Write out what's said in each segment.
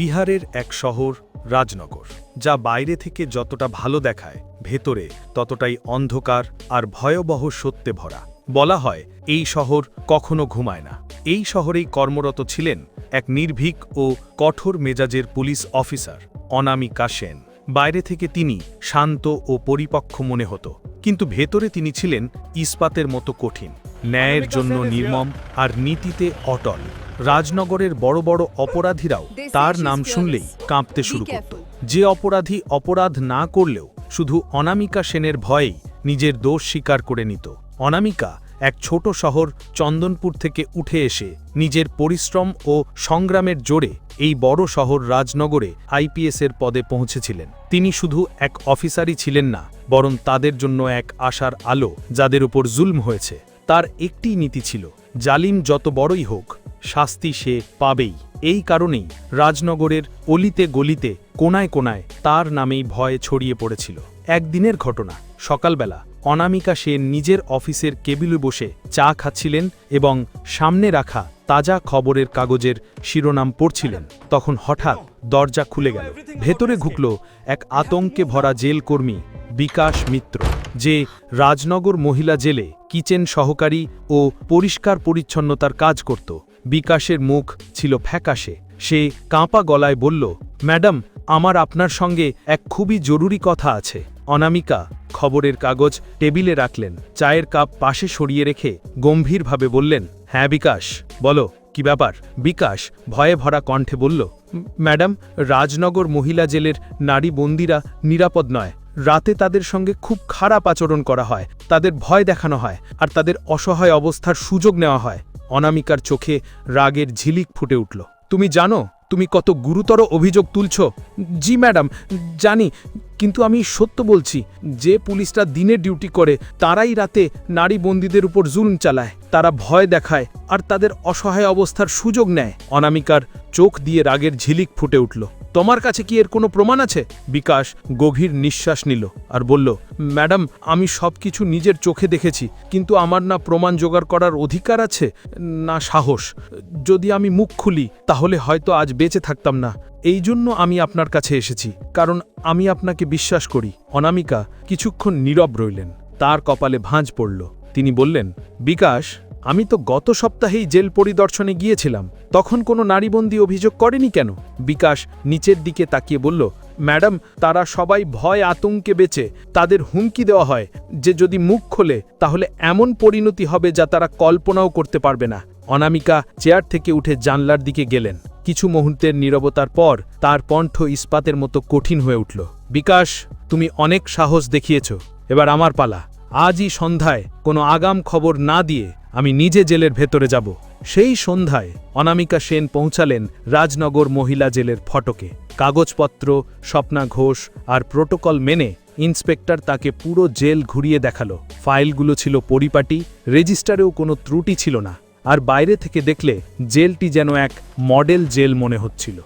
বিহারের এক শহর, রাজনগর, যা বাইরে থেকে যতটা ভালো দেখায়, ভেতরে ততটাই অন্ধকার আর ভয়াবহ সত্যে ভরা। বলা হয়, এই শহর কখনো ঘুমায় না। এই শহরেই কর্মরত ছিলেন এক নির্ভীক ও কঠোর মেজাজের পুলিশ অফিসার অনামিকা সেন বাইরে থেকে তিনি শান্ত ও পরিপক্ষ মনে হতো, কিন্তু ভেতরে তিনি ছিলেন ইস্পাতের মতো কঠিন। ন্যায়ের জন্য নির্মম আর নীতিতে অটল। রাজনগরের বড় বড় অপরাধীরাও তার নাম শুনলেই কাঁপতে শুরু করত। যে অপরাধী অপরাধ না করলেও শুধু অনামিকা সেনের ভয়েই নিজের দোষ স্বীকার করে নিত। অনামিকা এক ছোট শহর চন্দনপুর থেকে উঠে এসে নিজের পরিশ্রম ও সংগ্রামের জোরে এই বড় শহর রাজনগরে আইপিএসের পদে পৌঁছেছিলেন। তিনি শুধু এক অফিসারই ছিলেন না বরং তাদের জন্য এক আশার আলো যাদের উপর জুলম হয়েছে। তার একটি নীতি ছিল, জালিম যত বড়ই হোক, শাস্তি সে পাবেই। এই কারণেই রাজনগরের অলিতে গলিতে, কোনায় কোনায় তার নামেই ভয় ছড়িয়ে পড়েছিল। একদিনের ঘটনা, সকালবেলা অনামিকা সে নিজের অফিসের কেবিলে বসে চা খাচ্ছিলেন এবং সামনে রাখা তাজা খবরের কাগজের শিরোনাম পড়ছিলেন। তখন হঠাৎ দরজা খুলে গেল। ভেতরে ঢুকল এক আতঙ্কে ভরা জেল কর্মী বিকাশ মিত্র। যে রাজনগর মহিলা জেলে কিচেন সহকারী ও পরিষ্কার পরিচ্ছন্নতার কাজ করত। বিকাশের মুখ ছিল ফ্যাকাশে। সে কাঁপা গলায় বলল, ম্যাডাম, আমার আপনার সঙ্গে এক খুবই জরুরি কথা আছে। অনামিকা খবরের কাগজ টেবিলে রাখলেন। চায়ের কাপ পাশে সরিয়ে রেখে গম্ভীরভাবে বললেন হ্যাঁ বিকাশ। বলো, কি ব্যাপার? বিকাশ ভয়ে ভরা কণ্ঠে বলল, ম্যাডাম, রাজনগর মহিলা জেলের নারী বন্দিরা নিরাপদ নয়। রাতে তাদের সঙ্গে খুব খারাপ আচরণ করা হয়, তাদের ভয় দেখানো হয়, আর তাদের অসহায় অবস্থার সুযোগ নেওয়া হয়। অনামিকার চোখে রাগের ঝিলিক ফুটে উঠল। তুমি জানো, তুমি কত গুরুতর অভিযোগ তুলছ? জি, ম্যাডাম, জানি, কিন্তু আমি সত্য বলছি। যে পুলিশরা দিনে ডিউটি করে, তারাই রাতে নারী বন্দীদের উপর জুলুম চালায়। তারা ভয় দেখায়, আর তাদের অসহায় অবস্থার সুযোগ নেয়। অনামিকার চোখ দিয়ে রাগের ঝিলিক ফুটে উঠল। তোমার কাছে কি এর কোনো প্রমাণ আছে? বিকাশ গভীর নিঃশ্বাস নিল আর বলল, ম্যাডাম, আমি সব কিছু নিজের চোখে দেখেছি, কিন্তু আমার না প্রমাণ জোগাড় করার অধিকার আছে, না সাহস। যদি আমি মুখ খুলি, তাহলে হয়তো আজ বেঁচে থাকতাম না। এই জন্য আমি আপনার কাছে এসেছি, কারণ আমি আপনাকে বিশ্বাস করি। অনামিকা কিছুক্ষণ নীরব রইলেন। তার কপালে ভাঁজ পড়ল। তিনি বললেন, বিকাশ আমি তো গত সপ্তাহেই জেল পরিদর্শনে গিয়েছিলাম, তখন কোনো নারীবন্দী অভিযোগ করেনি কেন? বিকাশ নিচের দিকে তাকিয়ে বলল, ম্যাডাম, তারা সবাই ভয় আতঙ্কে বেঁচে, তাদের হুমকি দেওয়া হয়। যে যদি মুখ খোলে, তাহলে এমন পরিণতি হবে যা তারা কল্পনাও করতে পারবে না। অনামিকা চেয়ার থেকে উঠে জানলার দিকে গেলেন। কিছু মুহূর্তের নীরবতার পর তার কণ্ঠ ইস্পাতের মতো কঠিন হয়ে উঠল। বিকাশ, তুমি অনেক সাহস দেখিয়েছ। এবার আমার পালা। আজই সন্ধ্যায় কোনো আগাম খবর না দিয়ে আমি নিজে জেলের ভেতরে যাব। সেই সন্ধ্যায় অনামিকা সেন পৌঁছালেন রাজনগর মহিলা জেলের ফটকে। কাগজপত্র, স্বপ্না ঘোষ আর প্রোটোকল মেনে ইন্সপেক্টর তাকে পুরো জেল ঘুরিয়ে দেখাল। ফাইলগুলো ছিল পরিপাটি, রেজিস্টারেও কোনো ত্রুটি ছিল না। আর বাইরে থেকে দেখলে জেলটি যেন এক মডেল জেল মনে হচ্ছিল।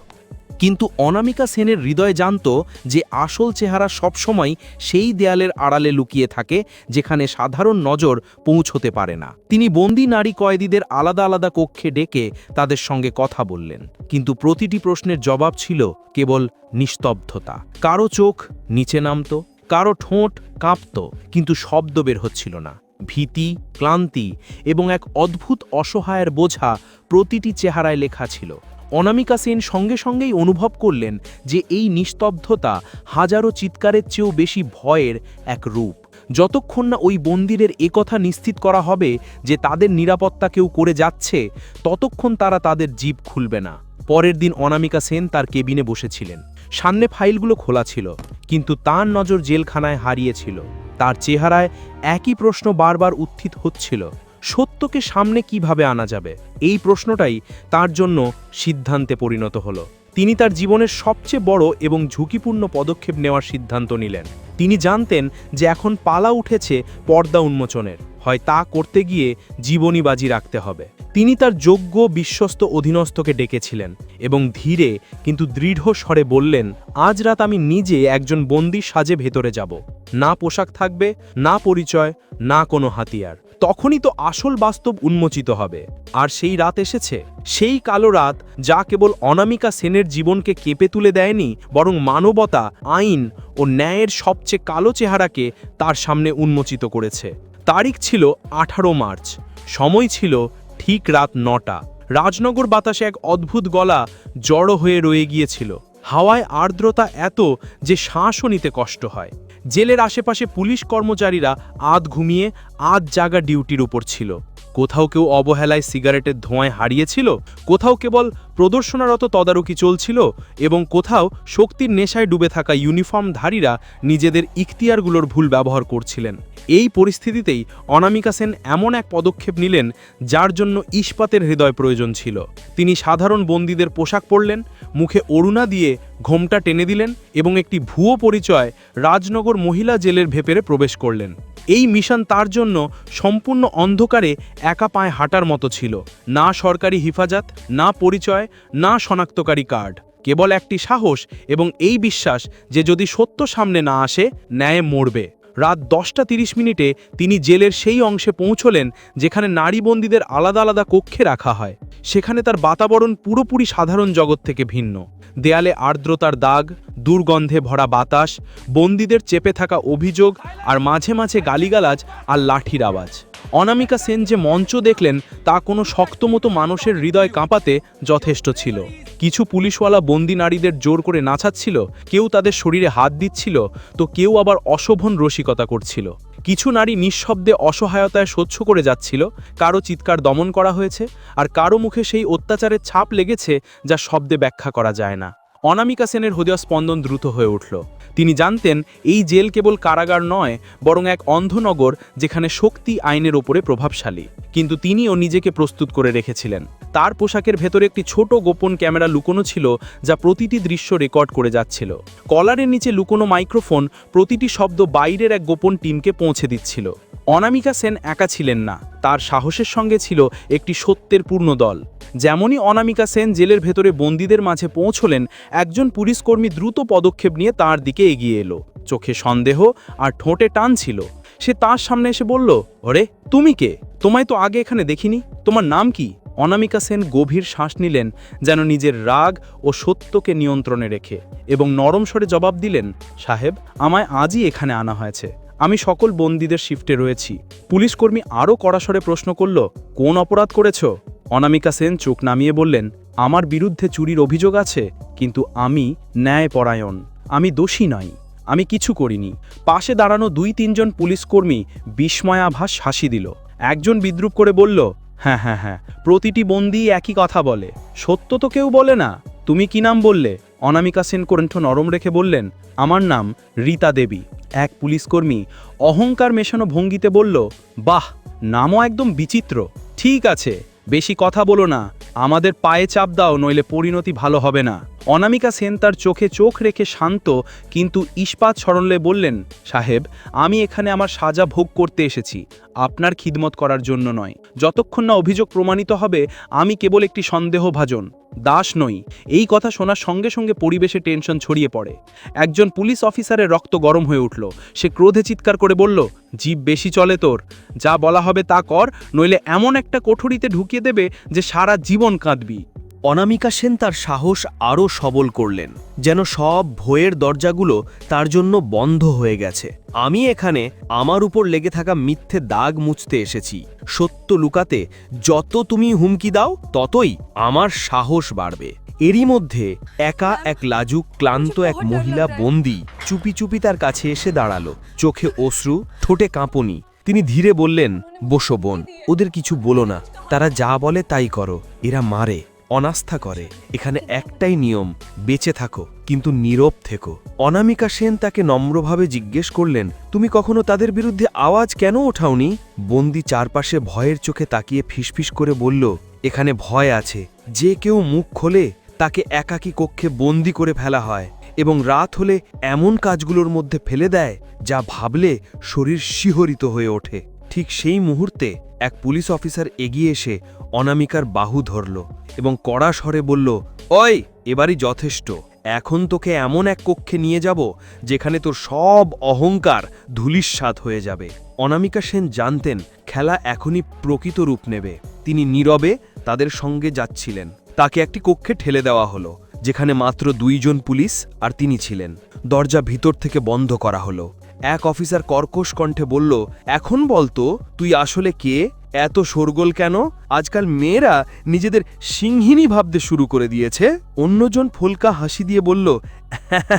কিন্তু অনামিকা সেনের হৃদয় জানত যে আসল চেহারা সবসময় সেই দেয়ালের আড়ালে লুকিয়ে থাকে, যেখানে সাধারণ নজর পৌঁছতে পারে না। তিনি বন্দি নারী কয়েদিদের আলাদা আলাদা কক্ষে ডেকে তাদের সঙ্গে কথা বললেন। কিন্তু প্রতিটি প্রশ্নের জবাব ছিল কেবল নিস্তব্ধতা। কারও চোখ নিচে নামত, কারও ঠোঁট কাঁপত, কিন্তু শব্দ বের হচ্ছিল না। ভীতি, ক্লান্তি এবং এক অদ্ভুত অসহায়ের বোঝা প্রতিটি চেহারায় লেখা ছিল। অনামিকা সেন সঙ্গে সঙ্গেই অনুভব করলেন যে এই নিস্তব্ধতা হাজারো চিৎকারের চেয়েও বেশি ভয়ের এক রূপ। যতক্ষণ না ওই মন্দিরের একথা নিশ্চিত করা হবে যে তাদের নিরাপত্তা কেউ করে যাচ্ছে, ততক্ষণ তারা তাদের জীব খুলবে না। পরের দিন অনামিকা সেন তার কেবিনে বসেছিলেন। সামনে ফাইলগুলো খোলা ছিল, কিন্তু তার নজর জেলখানায় হারিয়েছিল। তার চেহারায় একই প্রশ্ন বারবার উত্থিত হচ্ছিল। সত্যকে সামনে কীভাবে আনা যাবে? এই প্রশ্নটাই তার জন্য সিদ্ধান্তে পরিণত হলো। তিনি তার জীবনের সবচেয়ে বড় এবং ঝুঁকিপূর্ণ পদক্ষেপ নেওয়ার সিদ্ধান্ত নিলেন। তিনি জানতেন যে এখন পালা উঠেছে পর্দা উন্মোচনের। হয় তা করতে গিয়ে জীবনী বাজি রাখতে হবে। তিনি তার যোগ্য, বিশ্বস্ত অধীনস্থকে ডেকেছিলেন এবং ধীরে কিন্তু দৃঢ় স্বরে বললেন, আজ রাত আমি নিজে একজন বন্দি সাজে ভেতরে যাব। না পোশাক থাকবে, না পরিচয়, না কোনো হাতিয়ার। তখনই তো আসল বাস্তব উন্মোচিত হবে। আর সেই রাত এসেছে, সেই কালো রাত যা কেবল অনামিকা সেনের জীবনকে কেঁপে তুলে দেয়নি, বরং মানবতা, আইন ও ন্যায়ের সবচেয়ে কালো চেহারাকে তার সামনে উন্মোচিত করেছে। তারিখ ছিল আঠারো মার্চ, সময় ছিল ঠিক রাত নটা। রাজনগর বাতাসে এক অদ্ভুত গলা জড়ো হয়ে রয়ে গিয়েছিল। হাওয়ায় আর্দ্রতা এত যে শ্বাসও নিতে কষ্ট হয়। জেলের আশেপাশে পুলিশ কর্মচারীরা আধ ঘুমিয়ে আধ জাগা ডিউটির উপর ছিল। কোথাও কেউ অবহেলায় সিগারেটের ধোঁয়ায় হারিয়েছিল, কোথাও কেবল প্রদর্শনারত তদারকি চলছিল এবং কোথাও শক্তির নেশায় ডুবে থাকা ইউনিফর্মধারীরা নিজেদের ইখতিয়ারগুলোর ভুল ব্যবহার করছিলেন। এই পরিস্থিতিতেই অনামিকা সেন এমন এক পদক্ষেপ নিলেন যার জন্য ইস্পাতের হৃদয় প্রয়োজন ছিল। তিনি সাধারণ বন্দীদের পোশাক পরলেন, মুখে অরুণা দিয়ে ঘোমটা টেনে দিলেন এবং একটি ভুয়ো পরিচয় রাজনগর মহিলা জেলের ভেতরে প্রবেশ করলেন। এই মিশন তার জন্য সম্পূর্ণ অন্ধকারে একা পায়ে হাঁটার মতো ছিল। না সরকারি হিফাজত, না পরিচয়, না শনাক্তকারী কার্ড। কেবল একটি সাহস এবং এই বিশ্বাস যে যদি সত্য সামনে না আসে, ন্যায় মরবে। রাত দশটা তিরিশ মিনিটে তিনি জেলের সেই অংশে পৌঁছলেন যেখানে নারী বন্দীদের আলাদা আলাদা কক্ষে রাখা হয়। সেখানে তার বাতাবরণ পুরোপুরি সাধারণ জগৎ থেকে ভিন্ন। দেয়ালে আর্দ্রতার দাগ, দুর্গন্ধে ভরা বাতাস, বন্দীদের চেপে থাকা অভিযোগ আর মাঝে মাঝে গালিগালাজ আর লাঠির আওয়াজ। অনামিকা সেন যে মঞ্চ দেখলেন তা কোনো শক্তমতো মানুষের হৃদয় কাঁপাতে যথেষ্ট ছিল। কিছু পুলিশওয়ালা বন্দি নারীদের জোর করে নাচাচ্ছিল, কেউ তাদের শরীরে হাত দিচ্ছিল, তো কেউ আবার অশোভন রসিকতা করছিল। কিছু নারী নিঃশব্দে অসহায়তায় সহ্য করে যাচ্ছিল, কারও চিৎকার দমন করা হয়েছে, আর কারও মুখে সেই অত্যাচারের ছাপ লেগেছে যা শব্দে ব্যাখ্যা করা যায় না। অনামিকা সেনের হৃদয় স্পন্দন দ্রুত হয়ে উঠল। তিনি জানতেন, এই জেল কেবল কারাগার নয়, বরং এক অন্ধনগর যেখানে শক্তি আইনের ওপরে প্রভাবশালী। কিন্তু তিনিও নিজেকে প্রস্তুত করে রেখেছিলেন। তার পোশাকের ভেতরে একটি ছোট গোপন ক্যামেরা লুকোনো ছিল, যা প্রতিটি দৃশ্য রেকর্ড করে যাচ্ছিল। কলারের নিচে লুকোনো মাইক্রোফোন প্রতিটি শব্দ বাইরের এক গোপন টিমকে পৌঁছে দিচ্ছিল। অনামিকা সেন একা ছিলেন না, তার সাহসের সঙ্গে ছিল একটি সত্যের পূর্ণ দল। যেমনই অনামিকা সেন জেলের ভেতরে বন্দীদের মাঝে পৌঁছলেন, একজন পুলিশকর্মী দ্রুত পদক্ষেপ নিয়ে তার দিকে এগিয়ে এলো। চোখে সন্দেহ আর ঠোঁটে টান ছিল। সে তার সামনে এসে বলল, ওরে, তুমি কে? তোমায় তো আগে এখানে দেখিনি। তোমার নাম কি? অনামিকা সেন গভীর শ্বাস নিলেন, যেন নিজের রাগ ও সত্যকে নিয়ন্ত্রণে রেখে এবং নরম স্বরে জবাব দিলেন, সাহেব, আমায় আজই এখানে আনা হয়েছে। আমি সকল বন্দীদের শিফটে রয়েছি। পুলিশকর্মী আরও কড়াসরে প্রশ্ন করল, কোন অপরাধ করেছ? অনামিকা সেন চোখ নামিয়ে বললেন, আমার বিরুদ্ধে চুরির অভিযোগ আছে, কিন্তু আমি ন্যায়পরায়ণ। আমি দোষী নই। আমি কিছু করিনি। পাশে দাঁড়ানো দুই তিনজন পুলিশকর্মী বিস্ময়াভাস হাসি দিল। একজন বিদ্রুপ করে বলল হ্যাঁ হ্যাঁ হ্যাঁ প্রতিটি বন্দি একই কথা বলে। সত্য তো কেউ বলে না। তুমি কি নাম বললে? অনামিকা সেন কণ্ঠ নরম রেখে বললেন, আমার নাম রীতা দেবী। এক পুলিশকর্মী অহংকার মেশানো ভঙ্গিতে বলল, বাহ, নামও একদম বিচিত্র। ঠিক আছে বেশি কথা বলো না। আমাদের পায়ে চাপ দাও নইলে পরিণতি ভালো হবে না। অনামিকা সেন তার চোখে চোখ রেখে শান্ত, কিন্তু ইস্পাত সরলে বললেন, সাহেব, আমি এখানে আমার সাজা ভোগ করতে এসেছি। আপনার খিদমত করার জন্য নয়। যতক্ষণ না অভিযোগ প্রমাণিত হবে, আমি কেবল একটি সন্দেহভাজন, দাস নই। এই কথা শোনার সঙ্গে সঙ্গে পরিবেশে টেনশন ছড়িয়ে পড়ে। একজন পুলিশ অফিসারের রক্ত গরম হয়ে উঠল। সে ক্রোধে চিৎকার করে বলল, জীব বেশি চলে তোর। যা বলা হবে তা কর, নইলে এমন একটা কোঠরিতে ঢুকিয়ে দেবে যে সারা জীবন কাঁদবি। অনামিকা সেন তার সাহস আরও সবল করলেন, যেন সব ভয়ের দরজাগুলো তার জন্য বন্ধ হয়ে গেছে। আমি এখানে আমার উপর লেগে থাকা মিথ্যে দাগ মুছতে এসেছি। সত্য লুকাতে যত তুমি হুমকি দাও, ততই আমার সাহস বাড়বে। এরই মধ্যে একা এক লাজুক, ক্লান্ত এক মহিলা বন্দি চুপি চুপি তার কাছে এসে দাঁড়াল। চোখে অশ্রু, ঠোঁটে কাঁপনি। তিনি ধীরে বললেন, বসো বোন, ওদের কিছু বলো না। তারা যা বলে তাই করো। এরা মারে। অনাস্থা করে। এখানে একটাই নিয়ম, বেঁচে থাকো, কিন্তু নীরব থেকো। অনামিকা সেন তাকে নম্রভাবে জিজ্ঞেস করলেন, তুমি কখনো তাদের বিরুদ্ধে আওয়াজ কেন ওঠাওনি? বন্দি চারপাশে ভয়ের চোখে তাকিয়ে ফিসফিস করে বলল, এখানে ভয় আছে। যে কেউ মুখ খোলে, তাকে একাকী কক্ষে বন্দি করে ফেলা হয় এবং রাত হলে এমন কাজগুলোর মধ্যে ফেলে দেয়, যা ভাবলে শরীর শিহরিত হয়ে ওঠে। ঠিক সেই মুহূর্তে এক পুলিশ অফিসার এগিয়ে এসে অনামিকার বাহু ধরল এবং কড়া স্বরে বলল, ওই, এবারই যথেষ্ট। এখন তোকে এমন এক কক্ষে নিয়ে যাব যেখানে তোর সব অহংকার ধুলিস্বাদ হয়ে যাবে। অনামিকা সেন জানতেন খেলা এখনই প্রকৃত রূপ নেবে। তিনি নীরবে তাদের সঙ্গে যাচ্ছিলেন। তাকে একটি কক্ষে ঠেলে দেওয়া হলো, যেখানে মাত্র দুইজন পুলিশ আর তিনি ছিলেন। দরজা ভিতর থেকে বন্ধ করা হলো। এক অফিসার কর্কশ কণ্ঠে বলল, এখন বলতো, তুই আসলে কে? এত শোরগোল কেন? আজকাল মেয়েরা নিজেদের সিংহিনী ভাবতে শুরু করে দিয়েছে। অন্যজন ফুলকা হাসি দিয়ে বলল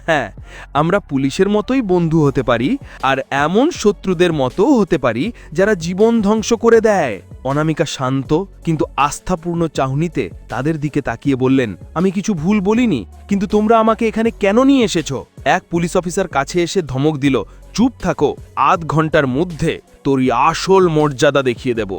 "হ্যাঁ, আমরা পুলিশের মতোই বন্ধু হতে পারি আর এমন শত্রুদের মতোও হতে পারি যারা জীবন ধ্বংস করে দেয়। অনামিকা শান্ত কিন্তু আস্থাপূর্ণ চাহনিতে তাদের দিকে তাকিয়ে বললেন আমি কিছু ভুল বলিনি কিন্তু তোমরা আমাকে এখানে কেন নিয়ে এসেছ? এক পুলিশ অফিসার কাছে এসে ধমক দিল চুপ থাকো আধ ঘণ্টার মধ্যে তোরই আসল মর্যাদা দেখিয়ে দেব।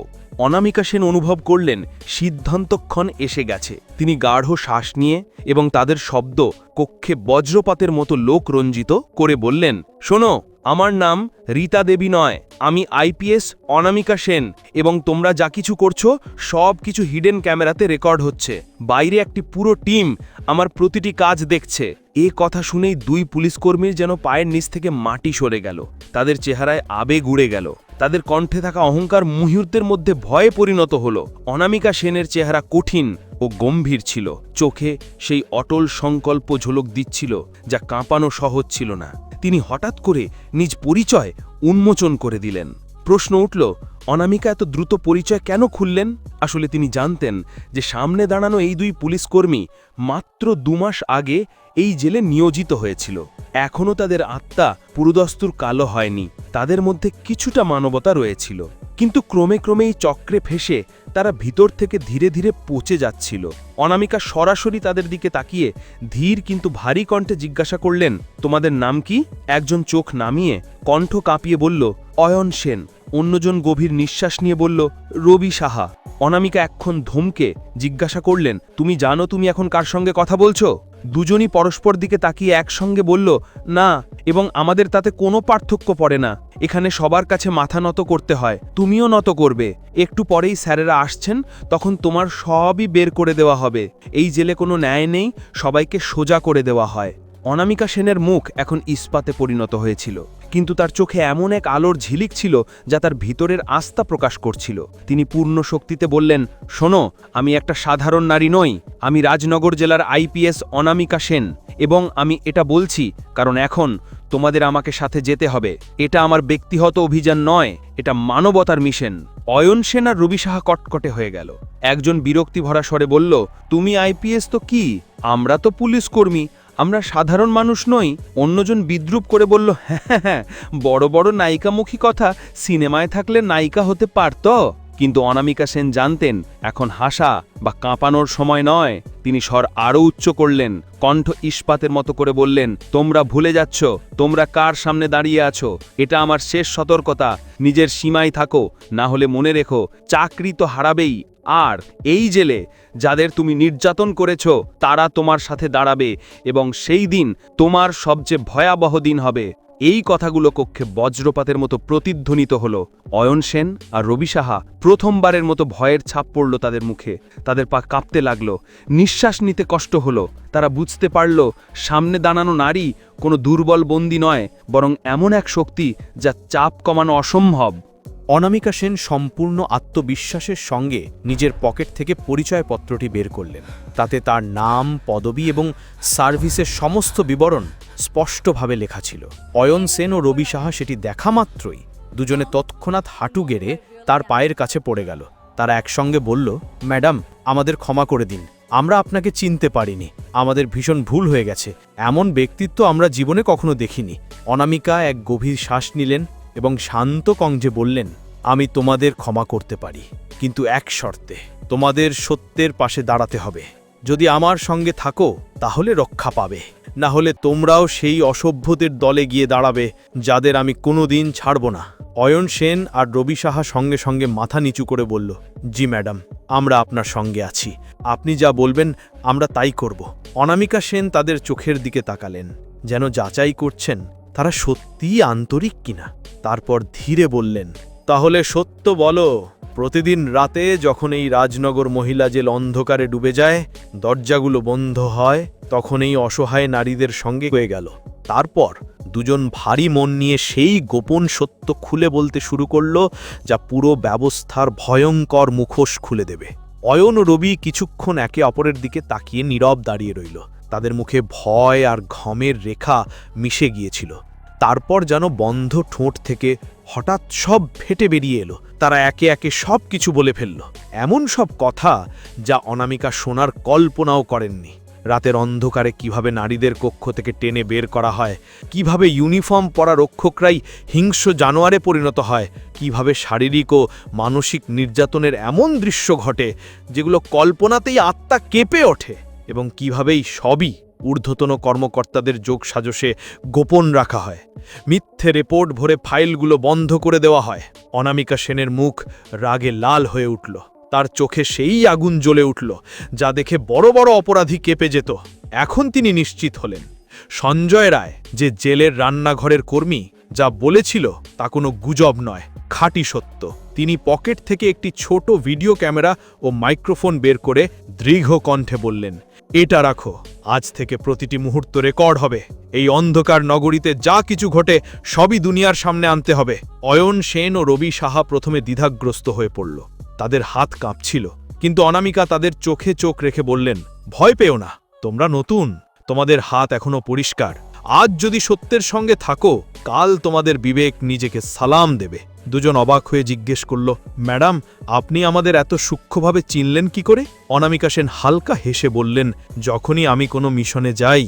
অনামিকা সেন অনুভব করলেন, সিদ্ধান্তক্ষণ এসে গেছে। তিনি গাঢ় শ্বাস নিয়ে এবং তাদের শব্দ কক্ষে বজ্রপাতের মতো লোক রঞ্জিত করে বললেন, শোনো, আমার নাম রীতা দেবী নয়, আমি আইপিএস অনামিকা সেন এবং তোমরা যা কিছু করছ সব কিছু হিডেন ক্যামেরাতে রেকর্ড হচ্ছে। বাইরে একটি পুরো টিম আমার প্রতিটি কাজ দেখছে। এ কথা শুনেই দুই পুলিশকর্মীর যেন পায়ের নিচ থেকে মাটি সরে গেল। তাদের চেহারায় আবেগ উড়ে গেল। তাদের কণ্ঠে থাকা অহংকার মুহূর্তের মধ্যে ভয়ে পরিণত হল। অনামিকা সেনের চেহারা কঠিন ও গম্ভীর ছিল। চোখে সেই অটল সংকল্প ঝলক দিচ্ছিল যা কাঁপানো সহজ ছিল না। তিনি হঠাৎ করে নিজ পরিচয় উন্মোচন করে দিলেন। প্রশ্ন উঠল, অনামিকা এত দ্রুত পরিচয় কেন খুললেন? আসলে তিনি জানতেন যে সামনে দাঁড়ানো এই দুই পুলিশকর্মী মাত্র দুমাস আগে এই জেলে নিয়োজিত হয়েছিল। এখনও তাদের আত্মা পুরুদস্তুর কালো হয়নি, তাদের মধ্যে কিছুটা মানবতা রয়েছিল। কিন্তু ক্রমে ক্রমে এই চক্রে ফেসে তারা ভিতর থেকে ধীরে ধীরে পচে যাচ্ছিল। অনামিকা সরাসরি তাদের দিকে তাকিয়ে ধীর কিন্তু ভারী কণ্ঠে জিজ্ঞাসা করলেন, তোমাদের নাম কি? একজন চোখ নামিয়ে কণ্ঠ কাঁপিয়ে বলল, অয়ন সেন। অন্যজন গভীর নিঃশ্বাস নিয়ে বলল, রবি সাহা। অনামিকা এক্ষণ ধমকে জিজ্ঞাসা করলেন, তুমি জানো তুমি এখন কার সঙ্গে কথা বলছো? দুজনই পরস্পর দিকে তাকিয়ে একসঙ্গে বলল, না, এবং আমাদের তাতে কোনো পার্থক্য পড়ে না। এখানে সবার কাছে মাথা নত করতে হয়, তুমিও নত করবে। একটু পরেই স্যারেরা আসছেন, তখন তোমার সবই বের করে দেওয়া হবে। এই জেলে কোনো ন্যায় নেই, সবাইকে সোজা করে দেওয়া হয়। অনামিকা সেনের মুখ এখন ইস্পাতে পরিণত হয়েছিল। কিন্তু তার চোখে এমন এক আলোর ঝিলিক ছিল যা তার ভিতরের আস্থা প্রকাশ করছিল। তিনি পূর্ণ শক্তিতে বললেন, শোনো, আমি একটা সাধারণ নারী নই। আমি রাজনগর জেলার আইপিএস অনামিকা সেন এবং আমি এটা বলছি কারণ এখন তোমাদের আমাকে সাথে যেতে হবে। এটা আমার ব্যক্তিগত অভিযান নয়, এটা মানবতার মিশন। অয়ন সেন আর রবি সাহা কটকটে হয়ে গেল। একজন বিরক্তি ভরা স্বরে বলল, তুমি আইপিএস তো কি? আমরা তো পুলিশ কর্মী। আমরা সাধারণ মানুষ নই, অন্যজন বিদ্রুপ করে বলল হ্যাঁ হ্যাঁ বড় বড় নায়িকামুখী কথা, সিনেমায় থাকলে নায়িকা হতে পারত? কিন্তু অনামিকা সেন জানতেন, এখন হাসা বা কাঁপানোর সময় নয়। তিনি স্বর আরও উচ্চ করলেন, কণ্ঠ ইস্পাতের মতো করে বললেন, তোমরা ভুলে যাচ্ছ, তোমরা কার সামনে দাঁড়িয়ে আছো? এটা আমার শেষ সতর্কতা, নিজের সীমায় থাকো, না হলে মনে রেখো, চাকরি তো হারাবেই। আর এই জেলে যাদের তুমি নির্যাতন করেছ, তারা তোমার সাথে দাঁড়াবে এবং সেই দিন তোমার সবচেয়ে ভয়াবহ দিন হবে। এই কথাগুলো কক্ষে বজ্রপাতের মতো প্রতিধ্বনিত হল। অয়ন সেন আর রবি সাহা প্রথমবারের মতো ভয়ের ছাপ পড়ল তাদের মুখে। তাদের পা কাঁপতে লাগল। নিঃশ্বাস নিতে কষ্ট হলো। তারা বুঝতে পারল, সামনে দাঁড়ানো নারী কোনো দুর্বল বন্দী নয়, বরং এমন এক শক্তি যা চাপ কমানো অসম্ভব। অনামিকা সেন সম্পূর্ণ আত্মবিশ্বাসের সঙ্গে নিজের পকেট থেকে পরিচয়পত্রটি বের করলেন। তাতে তার নাম, পদবি এবং সার্ভিসের সমস্ত বিবরণ স্পষ্টভাবে লেখা ছিল, অয়ন সেন ও রবি সাহা সেটি দেখা মাত্রই। দুজনে তৎক্ষণাৎ হাঁটু গেড়ে তার পায়ের কাছে পড়ে গেল। তারা একসঙ্গে বলল, ম্যাডাম, আমাদের ক্ষমা করে দিন। আমরা আপনাকে চিনতে পারিনি। আমাদের ভীষণ ভুল হয়ে গেছে। এমন ব্যক্তিত্ব আমরা জীবনে কখনো দেখিনি। অনামিকা এক গভীর শ্বাস নিলেন এবং শান্ত কঞ্জে বললেন, আমি তোমাদের ক্ষমা করতে পারি, কিন্তু এক শর্তে। তোমাদের সত্যের পাশে দাঁড়াতে হবে। যদি আমার সঙ্গে থাকো, তাহলে রক্ষা পাবে। না হলে তোমরাও সেই অসভ্যদের দলে গিয়ে দাঁড়াবে, যাদের আমি কোনোদিন ছাড়ব না। অয়ন সেন আর রবি সাহা সঙ্গে সঙ্গে মাথা নিচু করে বলল, জি, ম্যাডাম, আমরা আপনার সঙ্গে আছি। আপনি যা বলবেন, আমরা তাই করব। অনামিকা সেন তাদের চোখের দিকে তাকালেন, যেন যাচাই করছেন, তারা সত্যিই আন্তরিক কিনা। তারপর ধীরে বললেন, তাহলে সত্য বলো। প্রতিদিন রাতে যখন এই রাজনগর মহিলা জেল অন্ধকারে ডুবে যায়, দরজাগুলো বন্ধ হয় তখন এই অসহায় নারীদের সঙ্গে হয়ে গেল। তারপর দুজন ভারী মন নিয়ে সেই গোপন সত্য খুলে বলতে শুরু করল, যা পুরো ব্যবস্থার ভয়ঙ্কর মুখোশ খুলে দেবে। অয়ন রবি কিছুক্ষণ একে অপরের দিকে তাকিয়ে নীরব দাঁড়িয়ে রইল। তাদের মুখে ভয় আর ঘমের রেখা মিশে গিয়েছিল। তারপর যেন বন্ধ ঠোঁট থেকে হঠাৎ সব ফেটে বেরিয়ে এলো। তারা একে একে সব কিছু বলে ফেলল। এমন সব কথা যা অনামিকা শোনার কল্পনাও করেননি। রাতের অন্ধকারে কীভাবে নারীদের কক্ষ থেকে টেনে বের করা হয়, কীভাবে ইউনিফর্ম পরা রক্ষকরাই হিংস্র জানোয়ারে পরিণত হয়, কীভাবে শারীরিক ও মানসিক নির্যাতনের এমন দৃশ্য ঘটে যেগুলো কল্পনাতেই আত্মা কেঁপে ওঠে এবং কিভাবেই সবই ঊর্ধ্বতন কর্মকর্তাদের যোগ সাজসে গোপন রাখা হয়। মিথ্যে রিপোর্ট ভরে ফাইলগুলো বন্ধ করে দেওয়া হয়। অনামিকা সেনের মুখ রাগে লাল হয়ে উঠল। তার চোখে সেই আগুন জ্বলে উঠল, যা দেখে বড় বড় অপরাধী কেঁপে যেত। এখন তিনি নিশ্চিত হলেন। সঞ্জয় রায়, যে জেলের রান্নাঘরের কর্মী, যা বলেছিল তা কোনো গুজব নয়, খাঁটি সত্য। তিনি পকেট থেকে একটি ছোট ভিডিও ক্যামেরা ও মাইক্রোফোন বের করে দৃঢ় কণ্ঠে বললেন এটা রাখো। আজ থেকে প্রতিটি মুহূর্ত রেকর্ড হবে। এই অন্ধকার নগরীতে যা কিছু ঘটে, সবই দুনিয়ার সামনে আনতে হবে। অয়ন সেন ও রবি সাহা প্রথমে দ্বিধাগ্রস্ত হয়ে পড়ল। তাদের হাত কাঁপছিল। কিন্তু অনামিকা তাদের চোখে চোখ রেখে বললেন, ভয় পেও না। তোমরা নতুন। তোমাদের হাত এখনও পরিষ্কার। আজ যদি সত্যের সঙ্গে থাকো, কাল তোমাদের বিবেক নিজেকে সালাম দেবে। দুজন অবাক হয়ে জিজ্ঞেস করল, ম্যাডাম, আপনি আমাদের এত সূক্ষ্মভাবে চিনলেন কি করে? অনামিকা সেন হালকা হেসে বললেন, যখনই আমি কোনো মিশনে যাই,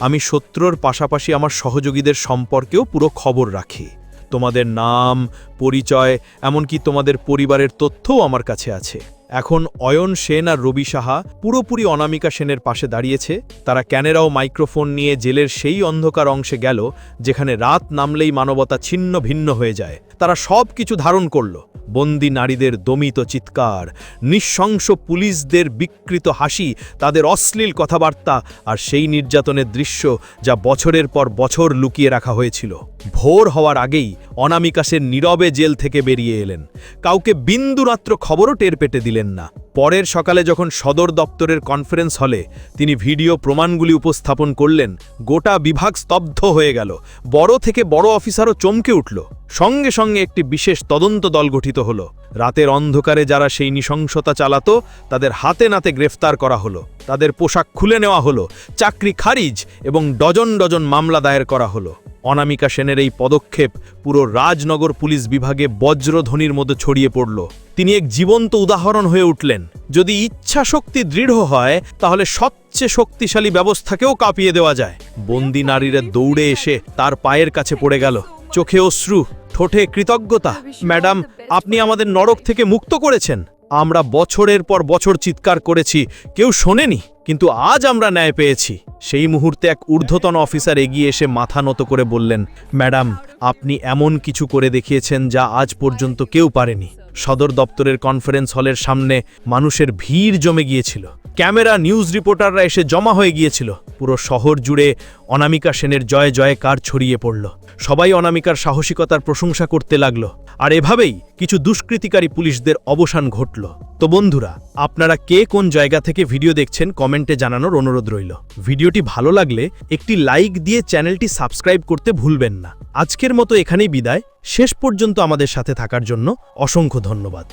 আমি শত্রুর পাশাপাশি আমার সহযোগীদের সম্পর্কেও পুরো খবর রাখি। তোমাদের নাম, পরিচয়, এমনকি তোমাদের পরিবারের তথ্যও আমার কাছে আছে। এখন অয়ন সেন আর রবি সাহা পুরোপুরি অনামিকা সেনের পাশে দাঁড়িয়েছে। তারা ক্যানেরাও মাইক্রোফোন নিয়ে জেলের সেই অন্ধকার অংশে গেল, যেখানে রাত নামলেই মানবতা ছিন্ন ভিন্ন হয়ে যায়। তারা সব কিছু ধারণ করল। বন্দি নারীদের দমিত চিৎকার, নিঃশংস পুলিশদের বিকৃত হাসি, তাদের অশ্লীল কথাবার্তা আর সেই নির্যাতনের দৃশ্য যা বছরের পর বছর লুকিয়ে রাখা হয়েছিল। ভোর হওয়ার আগেই অনামিকাশের নীরবে জেল থেকে বেরিয়ে এলেন। কাউকে বিন্দুমাত্র খবরও টের পেটে দিলেন না। পরের সকালে যখন সদর দপ্তরের কনফারেন্স হলে, তিনি ভিডিও প্রমাণগুলি উপস্থাপন করলেন, গোটা বিভাগ স্তব্ধ হয়ে গেল, বড় থেকে বড় অফিসারও চমকে উঠল। সঙ্গে সঙ্গে একটি বিশেষ তদন্ত দল গঠিত হল। রাতের অন্ধকারে যারা সেই নৃশংসতা চালাত, তাদের হাতে নাতে গ্রেফতার করা হলো। তাদের পোশাক খুলে নেওয়া হলো, চাকরি খারিজ এবং ডজন ডজন মামলা দায়ের করা হলো। অনামিকা সেনের এই পদক্ষেপ পুরো রাজনগর পুলিশ বিভাগে বজ্রধ্বনির মতো ছড়িয়ে পড়ল। তিনি এক জীবন্ত উদাহরণ হয়ে উঠলেন। যদি ইচ্ছা শক্তি দৃঢ় হয়, তাহলে সবচেয়ে শক্তিশালী ব্যবস্থাকেও কাঁপিয়ে দেওয়া যায়। বন্দি নারীরা দৌড়ে এসে তার পায়ের কাছে পড়ে গেল। চোখে অশ্রু, ঠোঁটে কৃতজ্ঞতা। ম্যাডাম, আপনি আমাদের নরক থেকে মুক্ত করেছেন। আমরা বছরের পর বছর চিৎকার করেছি, কেউ শোনেনি, কিন্তু আজ আমরা ন্যায় পেয়েছি। সেই মুহূর্তে এক ঊর্ধ্বতন অফিসার এগিয়ে এসে মাথা নত করে বললেন, ম্যাডাম, আপনি এমন কিছু করে দেখিয়েছেন যা আজ পর্যন্ত কেউ পারেনি। সদর দপ্তরের কনফারেন্স হলের সামনে মানুষের ভিড় জমে গিয়েছিল। ক্যামেরা নিউজ রিপোর্টাররা এসে জমা হয়ে গিয়েছিল। পুরো শহর জুড়ে অনামিকা সেনের জয় জয়কার ছড়িয়ে পড়ল। সবাই অনামিকার সাহসিকতার প্রশংসা করতে লাগল। আর এভাবেই কিছু দুষ্কৃতিকারী পুলিশদের অবসান ঘটল। তো বন্ধুরা, আপনারা কে কোন জায়গা থেকে ভিডিও দেখছেন কমেন্টে জানানোর অনুরোধ রইল। ভিডিওটি ভালো লাগলে একটি লাইক দিয়ে চ্যানেলটি সাবস্ক্রাইব করতে ভুলবেন না। আজকের মতো এখানেই বিদায়। শেষ পর্যন্ত আমাদের সাথে থাকার জন্য অসংখ্য ধন্যবাদ।